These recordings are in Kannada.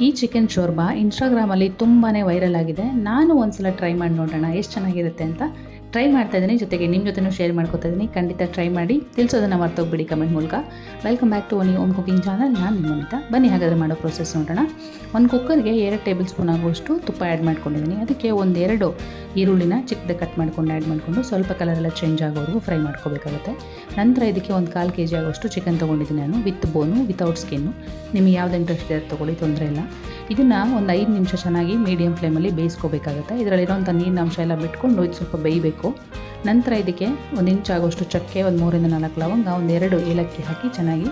ಈ ಚಿಕನ್ ಶೋರ್ಬಾ ಇನ್ಸ್ಟಾಗ್ರಾಮಲ್ಲಿ ತುಂಬಾ ವೈರಲ್ ಆಗಿದೆ. ನಾನು ಒಂದ್ಸಲ ಟ್ರೈ ಮಾಡಿ ನೋಡೋಣ, ಎಷ್ಟು ಚೆನ್ನಾಗಿರುತ್ತೆ ಅಂತ. ಟ್ರೈ ಮಾಡ್ತಾ ಇದ್ದೀನಿ. ಜೊತೆಗೆ ನಿಮ್ಮ ಜೊತೆನೂ ಶೇರ್ ಮಾಡ್ಕೊತಾ ಇದ್ದೀನಿ. ಖಂಡಿತ ಟ್ರೈ ಮಾಡಿ. ತಿಳಿಸೋದನ್ನು ಮರ್ತೋಗ್ಬಿಡಿ ಕಮೆಂಟ್ ಮೂಲಕ. ವೆಲ್ಕಮ್ ಬ್ಯಾಕ್ ಟು ಒನಿ ಓಮ್ ಕುಕಿಂಗ್ ಚಾನಲ್ ನಾನು ನಿಮ್ಮನಿತ ಬನ್ನಿ, ಹಾಗಾದರೆ ಮಾಡೋ ಪ್ರೊಸೆಸ್ ನೋಡೋಣ. ಒಂದು ಕುಕ್ಕರ್ಗೆ ಎರಡು ಟೇಬಲ್ ಸ್ಪೂನ್ ಆಗುವಷ್ಟು ತುಪ್ಪ ಆ್ಯಡ್ ಮಾಡ್ಕೊಂಡಿದ್ದೀನಿ. ಅದಕ್ಕೆ ಒಂದೆರಡು ಈರುಳ್ಳಿನ ಚಿಕ್ಕದ ಕಟ್ ಮಾಡ್ಕೊಂಡು ಆ್ಯಡ್ ಮಾಡಿಕೊಂಡು ಸ್ವಲ್ಪ ಕಲರ್ ಎಲ್ಲ ಚೇಂಜ್ ಆಗೋವರೆಗೂ ಫ್ರೈ ಮಾಡ್ಕೋಬೇಕಾಗುತ್ತೆ. ನಂತರ ಇದಕ್ಕೆ ಒಂದು ಕಾಲು ಕೆ ಜಿ ಆಗೋಷ್ಟು ಚಿಕನ್ ತೊಗೊಂಡಿದ್ದೀನಿ ನಾನು. ವಿತ್ ಬೋನು ವಿತೌಟ್ ಸ್ಕಿನ್ನು ನಿಮಗೆ ಯಾವ್ದು ಇಂಟ್ರೆಸ್ಟ್ ಇದೆ ತೊಗೊಳ್ಳಿ, ತೊಂದರೆ ಇಲ್ಲ. ಇದನ್ನು ಒಂದು ಐದು ನಿಮಿಷ ಚೆನ್ನಾಗಿ ಮೀಡಿಯಮ್ ಫ್ಲೇಮಲ್ಲಿ ಬೇಯಿಸ್ಕೋಬೇಕಾಗುತ್ತೆ. ಇದರಲ್ಲಿರೋಂಥ ನೀರಿನ ಅಂಶ ಎಲ್ಲ ಬಿಟ್ಕೊಂಡು ಇದು ಸ್ವಲ್ಪ ಬೇಯಬೇಕು. ನಂತರ ಇದಕ್ಕೆ ಒಂದು ಇಂಚ್ ಆಗೋಷ್ಟು ಚಕ್ಕೆ, ಒಂದು ಮೂರಿಂದ ನಾಲ್ಕು ಲವಂಗ, ಒಂದು ಎರಡು ಏಲಕ್ಕಿ ಹಾಕಿ ಚೆನ್ನಾಗಿ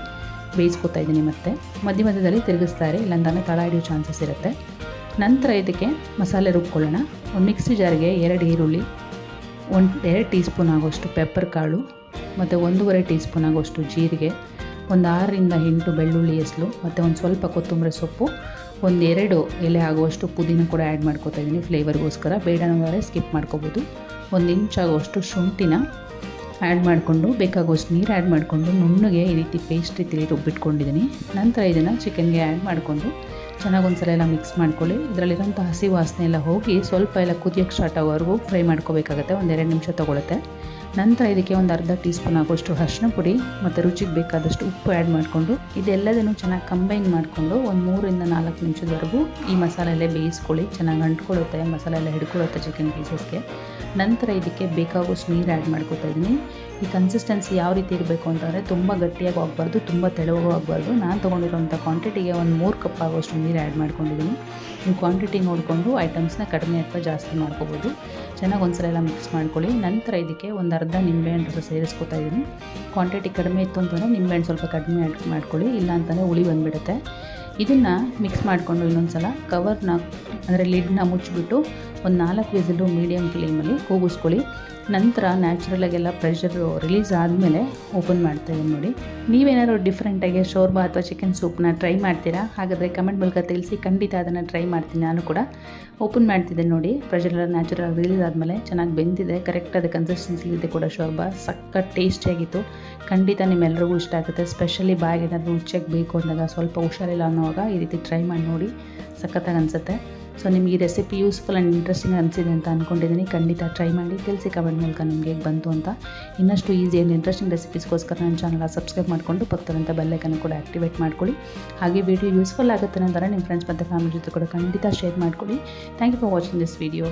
ಬೇಯಿಸ್ಕೊತಾ ಇದ್ದೀನಿ ಮತ್ತೆ. ಮಧ್ಯ ಮಧ್ಯದಲ್ಲಿ ತಿರುಗಿಸ್ತಾರೆ ಇಲ್ಲಂದಾನೆ ತಳ ಹಿಡಿಯೋ ಚಾನ್ಸಸ್ ಇರುತ್ತೆ. ನಂತರ ಇದಕ್ಕೆ ಮಸಾಲೆ ರುಬ್ಕೊಳ್ಳೋಣ. ಒಂದು ಮಿಕ್ಸಿ ಜಾರಿಗೆ ಎರಡು ಈರುಳ್ಳಿ, ಒಂದು, ಎರಡು ಟೀ ಸ್ಪೂನ್ ಆಗೋಷ್ಟು ಪೆಪ್ಪರ್ ಕಾಳು, ಮತ್ತು ಒಂದೂವರೆ ಟೀ ಸ್ಪೂನ್ ಆಗೋಷ್ಟು ಜೀರಿಗೆ, ಒಂದು ಆರರಿಂದ ಎಂಟು ಬೆಳ್ಳುಳ್ಳಿ ಎಸಲು ಮತ್ತು ಒಂದು ಸ್ವಲ್ಪ ಕೊತ್ತಂಬರಿ ಸೊಪ್ಪು ಒಂದು ಎರಡು ಎಲೆ ಆಗುವಷ್ಟು ಪುದೀನ ಕೂಡ ಆ್ಯಡ್ ಮಾಡ್ಕೋತಾ ಇದ್ದೀನಿ ಫ್ಲೇವರ್ಗೋಸ್ಕರ ಬೇಡ ಅನ್ನೋದಾದರೆ ಸ್ಕಿಪ್ ಮಾಡ್ಕೋಬೋದು. ಒಂದು ಇಂಚ್ ಆಗುವಷ್ಟು ಶುಂಠಿನ ಆ್ಯಡ್ ಮಾಡಿಕೊಂಡು, ಬೇಕಾಗುವಷ್ಟು ನೀರು ಆ್ಯಡ್ ಮಾಡಿಕೊಂಡು, ನುಣ್ಣಗೆ ಈ ರೀತಿ ಪೇಸ್ಟ್ ರೀತಿಯಲ್ಲಿ ರುಬ್ಬಿಟ್ಕೊಂಡಿದ್ದೀನಿ ನಂತರ ಇದನ್ನು ಚಿಕನ್ಗೆ ಆ್ಯಡ್ ಮಾಡಿಕೊಂಡು ಚೆನ್ನಾಗಿ ಒಂದ್ಸಲ ಎಲ್ಲ ಮಿಕ್ಸ್ ಮಾಡ್ಕೊಳ್ಳಿ. ಇದರಲ್ಲಿರೋಂಥ ಹಸಿ ವಾಸನೆ ಎಲ್ಲ ಹೋಗಿ ಸ್ವಲ್ಪ ಎಲ್ಲ ಕುದಿಯೋಕ್ಕೆ ಸ್ಟಾರ್ಟ್ ಆಗೋವರೆಗೂ ಫ್ರೈ ಮಾಡ್ಕೋಬೇಕಾಗತ್ತೆ. ಎರಡು ನಿಮಿಷ ತೊಗೊಳುತ್ತೆ. ನಂತರ ಇದಕ್ಕೆ ಒಂದು ಅರ್ಧ ಟೀ ಸ್ಪೂನ್ ಆಗೋಷ್ಟು ಅರಿಶಿನ ಪುಡಿ ಮತ್ತು ರುಚಿಗೆ ಬೇಕಾದಷ್ಟು ಉಪ್ಪು ಆ್ಯಡ್ ಮಾಡಿಕೊಂಡು, ಇದೆಲ್ಲದನ್ನು ಚೆನ್ನಾಗಿ ಕಂಬೈನ್ ಮಾಡಿಕೊಂಡು ಒಂದು ಮೂರಿಂದ ನಾಲ್ಕು ನಿಮಿಷದವರೆಗೂ ಈ ಮಸಾಲೆ ಬೇಯಿಸ್ಕೊಳ್ಳಿ. ಚೆನ್ನಾಗಿ ಅಂಟ್ಕೊಳ್ಳುತ್ತೆ, ಮಸಾಲೆ ಎಲ್ಲ ಹಿಡ್ಕೊಳ್ಳುತ್ತೆ ಚಿಕನ್ ಪೀಸಸ್ಗೆ ನಂತರ ಇದಕ್ಕೆ ಬೇಕಾಗುವಷ್ಟು ನೀರು ಆ್ಯಡ್ ಮಾಡ್ಕೋತಾ ಇದ್ದೀನಿ. ಈ ಕನ್ಸಿಸ್ಟೆನ್ಸಿ ಯಾವ ರೀತಿ ಇರಬೇಕು ಅಂತಂದರೆ ತುಂಬ ಗಟ್ಟಿಯಾಗಿ ಆಗಬಾರ್ದು, ತುಂಬ ತೆಳುವಾಗೂ ಆಗಬಾರ್ದು. ನಾನು ತೊಗೊಂಡಿರೋಂಥ ಕ್ವಾಂಟಿಟಿಗೆ ಒಂದು ಮೂರು ಕಪ್ ಆಗುವಷ್ಟು ನೀರು ಆ್ಯಡ್ ಮಾಡ್ಕೊಂಡಿದ್ದೀನಿ. ನೀವು ಕ್ವಾಂಟಿಟಿ ನೋಡಿಕೊಂಡು ಐಟಮ್ಸ್ನ ಕಡಿಮೆ ಅಥವಾ ಜಾಸ್ತಿ ಮಾಡ್ಕೋಬೋದು. ಚೆನ್ನಾಗಿ ಒಂದ್ಸಲ ಎಲ್ಲ ಮಿಕ್ಸ್ ಮಾಡ್ಕೊಳ್ಳಿ. ನಂತರ ಇದಕ್ಕೆ ಒಂದು ಅರ್ಧ ನಿಂಬೆಹಣ್ಣು ರಸ ಸೇರಿಸ್ಕೊತಾ ಇದ್ದೀನಿ. ಕ್ವಾಂಟಿಟಿ ಕಡಿಮೆ ಇತ್ತು ಅಂತಂದರೆ ನಿಂಬೆಹಣ್ಣು ಸ್ವಲ್ಪ ಕಡಿಮೆ ಆ್ಯಡ್ ಮಾಡ್ಕೊಳ್ಳಿ. ಇಲ್ಲ ಅಂತಲೇ ಹುಳಿ ಬಂದುಬಿಡುತ್ತೆ. ಇದನ್ನು ಮಿಕ್ಸ್ ಮಾಡಿಕೊಂಡು ಇನ್ನೊಂದು ಸಲ ಕವರ್ನ ಅಂದರೆ ಲಿಡ್ನ ಮುಚ್ಚಿಬಿಟ್ಟು ಒಂದು ನಾಲ್ಕು ವಿಸಿಲು ಮೀಡಿಯಮ್ ಫ್ಲೇಮಲ್ಲಿ ಕೂಗಿಸ್ಕೊಳ್ಳಿ. ನಂತರ ನ್ಯಾಚುರಲಾಗೆಲ್ಲ ಪ್ರೆಷರು ರಿಲೀಸ್ ಆದಮೇಲೆ ಓಪನ್ ಮಾಡ್ತಾಯಿದ್ದೀನಿ ನೋಡಿ. ನೀವೇನಾದ್ರು ಡಿಫ್ರೆಂಟಾಗಿ ಶೋರ್ಬಾ ಅಥವಾ ಚಿಕನ್ ಸೂಪ್ನ ಟ್ರೈ ಮಾಡ್ತೀರಾ? ಹಾಗಾದರೆ ಕಮೆಂಟ್ ಮೂಲಕ ತಿಳಿಸಿ ಖಂಡಿತ ಅದನ್ನು ಟ್ರೈ ಮಾಡ್ತೀನಿ ನಾನು ಕೂಡ. ಓಪನ್ ಮಾಡ್ತಿದ್ದೆ ನೋಡಿ. ಪ್ರೆಷರ್ ಎಲ್ಲ ನ್ಯಾಚುರಲ್ ರಿಲೀಸ್ ಆದಮೇಲೆ ಚೆನ್ನಾಗಿ ಬೆಂದಿದೆ. ಕರೆಕ್ಟ್ ಅದು ಕನ್ಸಿಸ್ಟೆನ್ಸಿ ಇದೆ ಕೂಡ ಶೋರ್ಬಾ ಸಖತ್ ಟೇಸ್ಟಿಯಾಗಿತ್ತು ಖಂಡಿತ ನಿಮ್ಮೆಲ್ಲರಿಗೂ ಇಷ್ಟ ಆಗುತ್ತೆ. ಸ್ಪೆಷಲಿ ಬಾಯಿಗೆ ಏನಾದರೂ ಬೇಕು ಅಂದಾಗ ಸ್ವಲ್ಪ ಹುಷಾರಿಲ್ಲ ಅನ್ನೋವಾಗ ಈ ರೀತಿ ಟ್ರೈ ಮಾಡಿ ನೋಡಿ. ಸಖತ್ತಾಗಿ ಅನಿಸುತ್ತೆ. ಸೊ ನಿಮಗೆ ಈ ರೆಸಿಪಿ ಯೂಸ್ಫುಲ್ ಆ್ಯಂಡ್ ಇಂಟ್ರೆಸ್ಟಿಂಗ್ ಅನಿಸಿದೆ ಅಂತ ಅಂದ್ಕೊಂಡಿದ್ದೀನಿ ಖಂಡಿತ ಟ್ರೈ ಮಾಡಿ. ತಿಳಿಸಿ ಕಮೆಂಟ್ ಮೂಲಕ ನಿಮಗೆ ಹೇಗೆ ಬಂತು ಅಂತ. ಇನ್ನಷ್ಟು ಈಸಿ ಆ್ಯಂಡ್ ಇಂಟ್ರೆಸ್ಟಿಂಗ್ ರೆಸಿಪೀಸ್ಗೋಸ್ಕರ ನನ್ನ ಚಾನಲ್ ಸಬ್ಸ್ಕ್ರೈಬ್ ಮಾಡಿಕೊಂಡು ಪಕ್ಕದಂಥ ಬೆಲ್ಲೈಕನ್ನು ಕೂಡ ಆ್ಯಕ್ಟಿವೇಟ್ ಮಾಡ್ಕೊಳ್ಳಿ. ಹಾಗೆ ವಿಡಿಯೋ ಯೂಸ್ಫುಲ್ ಆಗುತ್ತೆ ನಂತರ ನಿಮ್ಮ ಫ್ರೆಂಡ್ಸ್ ಮತ್ತು ಫ್ಯಾಮಿಲಿ ಜೊತೆ ಕೂಡ ಖಂಡಿತ ಶೇರ್ ಮಾಡ್ಕೊಳ್ಳಿ. Thank you for watching this video